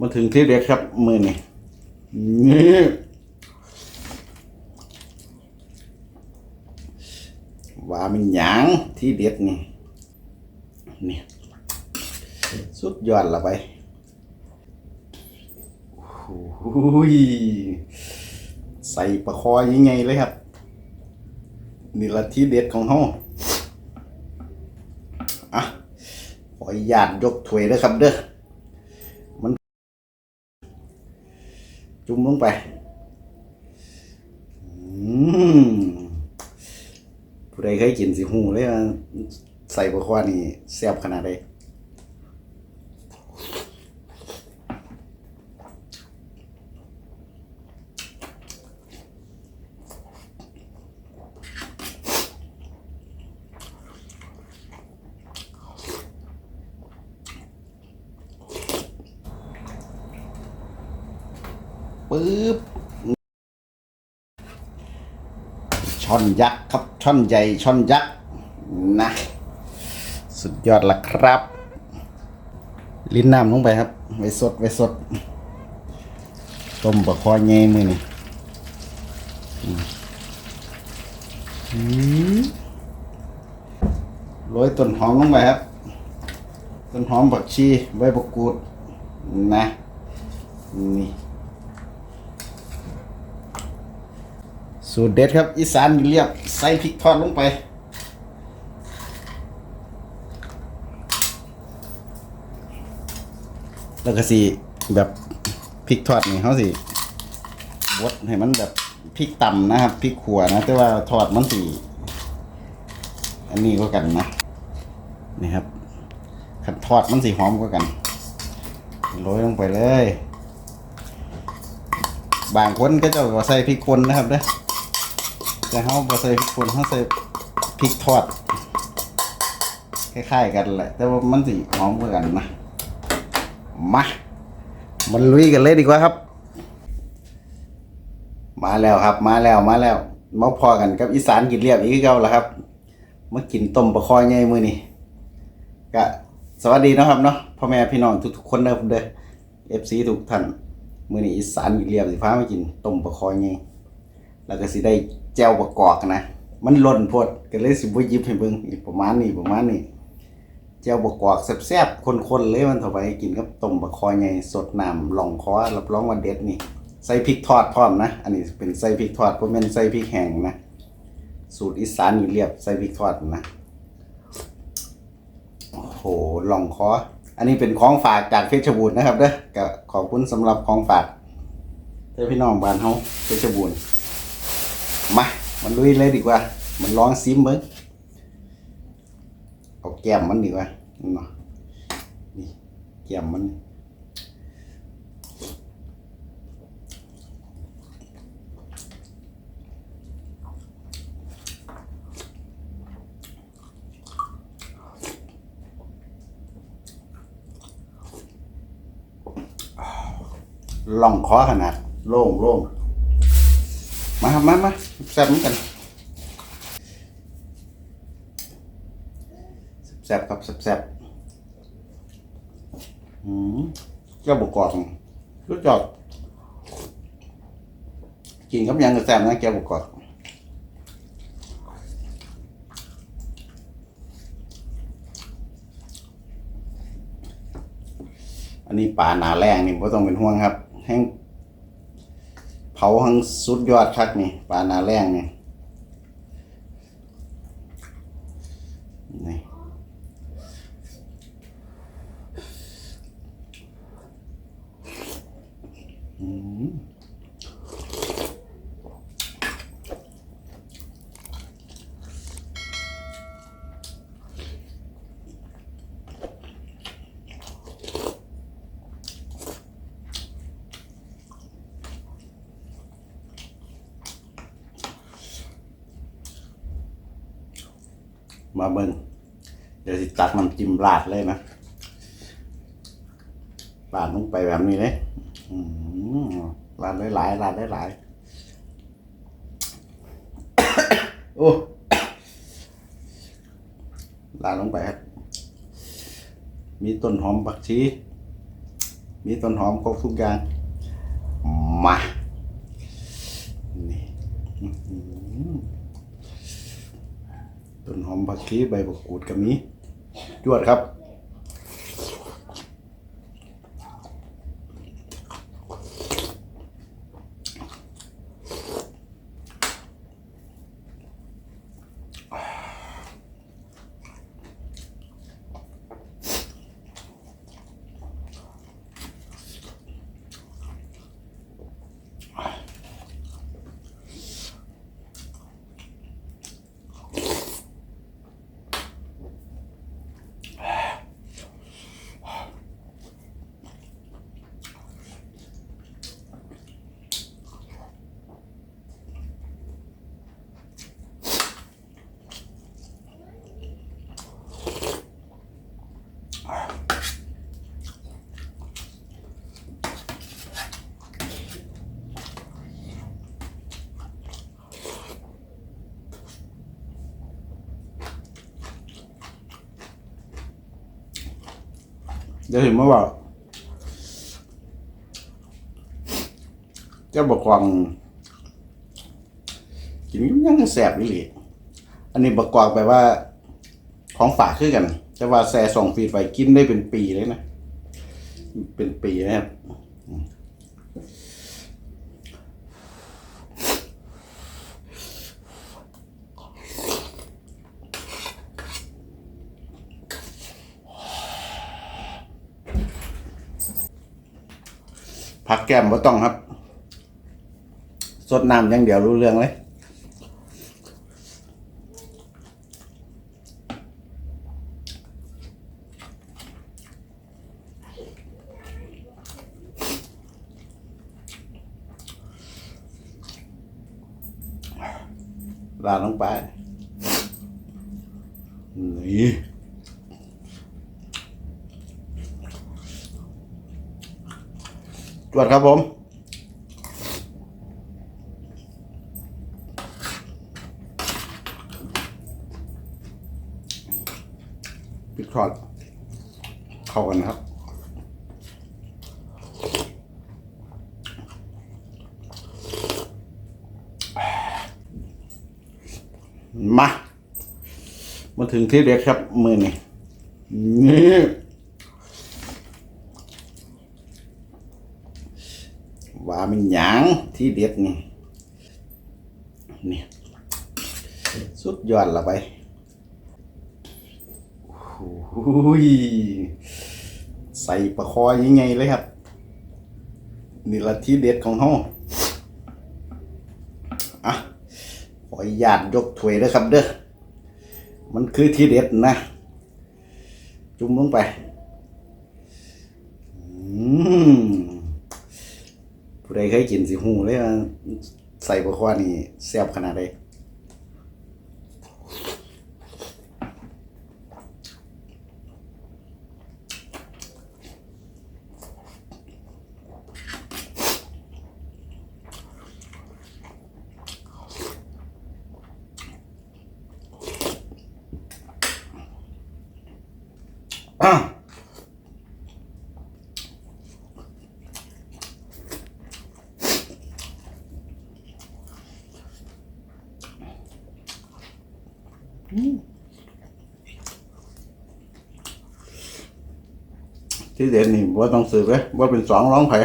มาถึงที่เด็ดครับ มือนี่นี่ว่ามันหยางที่เด็ดนี่นี่สุดยอดละไปโอ้ยใส่ปลาคอยังไงเลยครับ นี่ละที่เด็ดของเฮาอะขออนุญาตยกถ้วยเด้อครับเด้อ มัน จุ่มลงไปอืมผู้ใดเคยกินสิหูเลยว่าใส่บะควานี่แซ่บขนาดใด ปึ๊บช่อนยักษ์ครับช่อนใหญ่ช่อนยักษ์นะ สุดยอดละครับ ลิ้นน้ำลงไปครับไว้สดไว้สด ต้มบะคอเงยมือนี่อืมอืมโรยต้นหอมลงไปครับ ต้นหอมผักชีใบมะกรูดนะนี่ สูตรเด็ดครับ อีสานเรียบใส่พริกทอดลงไป แล้วก็สิแบบพริกทอดนี่เขาสิบดให้มันแบบพริกต่ำนะครับพริกขัวนะ แต่ว่าทอดมันสิอันนี้ก็กันนะนี่ครับขันทอดมันสีหอมก็กันโรยลงไปเลย บางคนก็จะใส่พริกป่นนะครับเด้อ แต่เขาบ่ใส่พริกป่นเขาใส่พริกทอดคล้ายๆกันแหละ แต่ว่ามันสิหอมกว่ากันนะมามันลุยกันเลยดีกว่าครับ มาแล้วครับ มาแล้วมาแล้วมาพอกันกับอีสานกินเรียบอีกเก่าแล้วครับมากินต้มปลาคอยใหญ่มือนี้ก็สวัสดีนะครับเนาะพ่อแม่พี่น้องทุกๆคนเด้อเด้อ FC ทุกท่านมือนี้อีสานกินเรียบสิพามากินต้มปลาคอยใหญ่ แล้วก็สิได้แจวประกอบนะ มันหล่นพดก็เลยสิบ่หยิบให้เบิ่งอีกประมาณนี้ประมาณนี้แจวประกอบแซ่บๆคนๆเลยมันเข้าไปกินกับต้มบะคอใหญ่สดน้ำหลองคอรับรองว่าเด็ดนี่ใส่พริกทอดพร้อมนะ อันนี้เป็นใส่พริกทอดบ่แม่นใส่พริกแห้งนะ สูตรอีสานนี่เรียบใส่พริกทอดนะ โอ้โหลองคอ อันนี้เป็นของฝากจากเพชรบูรณ์นะครับเด้อขอบคุณสำหรับของฝากเด้อพี่น้องบ้านเฮาเพชรบูรณ์ มา มันลุยเลยดีกว่า มันลองซิมเบิ้งเอาแก้มมันดีกว่าเนาะนี่แก้มมัน ลองคอขนาด โล่งโล่งมามามา ซ่บเหมือนกันแซ่บครับแซ่บๆอืมเจ้าบุกกอกรู้จักกินกับยังก็แซ่บนะแก้วบุกกอกอันนี้ปลาหนาแรงนี่ไม่ต้องเป็นห่วงครับ แห้ง เผาทั้งสุดยอดคักนี่ปลานาแรงนี่นี่อืม มาเบิ่งเดี๋ยวสิตักน้ำจิ้มราดเลยนะราดลงไปแบบนี้เลยอราดหลายๆราดหลายๆโอ้ราดลงไปครับ มีต้นหอมผักชีมมีต้นหอมครบทุกอย่างมา นี่อื้อหือ ต้นหอมผักชีใบมะกรูดกับนี้จวดครับ เดี๋ยวเห็นมาว่าจะบอกวางกินยังแสบนี่เลยอันนี้บอกกวางแปลว่า ของฝากขึ้นกัน จะว่าแซ่สองฟีดไปกินได้เป็นปีเลยนะ เป็นปีนะครับ ผักแก้มบ่ต้องครับ สดน้ำอย่างเดียวรู้เรื่องเลยลาดลงไปนี่ จวดครับผมปิดคอร์ดเข้ากันนะครับมา มาถึงที่เด็ดครับ มือนี่นี่ ว่ามันหยังที่เด็ดนี่นี่สุดยอดละไปโอ้ยใส่ประคอยังไงเลยครับ นี่ละที่เด็ดของเฮาอะขออนุญาตยกถ้วยเด้อครับเด้อมันคือที่เด็ดนะ จุ่มลงไป อืมผู้ใดเคยกินสิหูเลยว่าใส่บะควานี่แซ่บขนาดใดอะ ที่เด็ดนี่ว่าต้องสืบเลยว่าเป็นสองร้องไผ่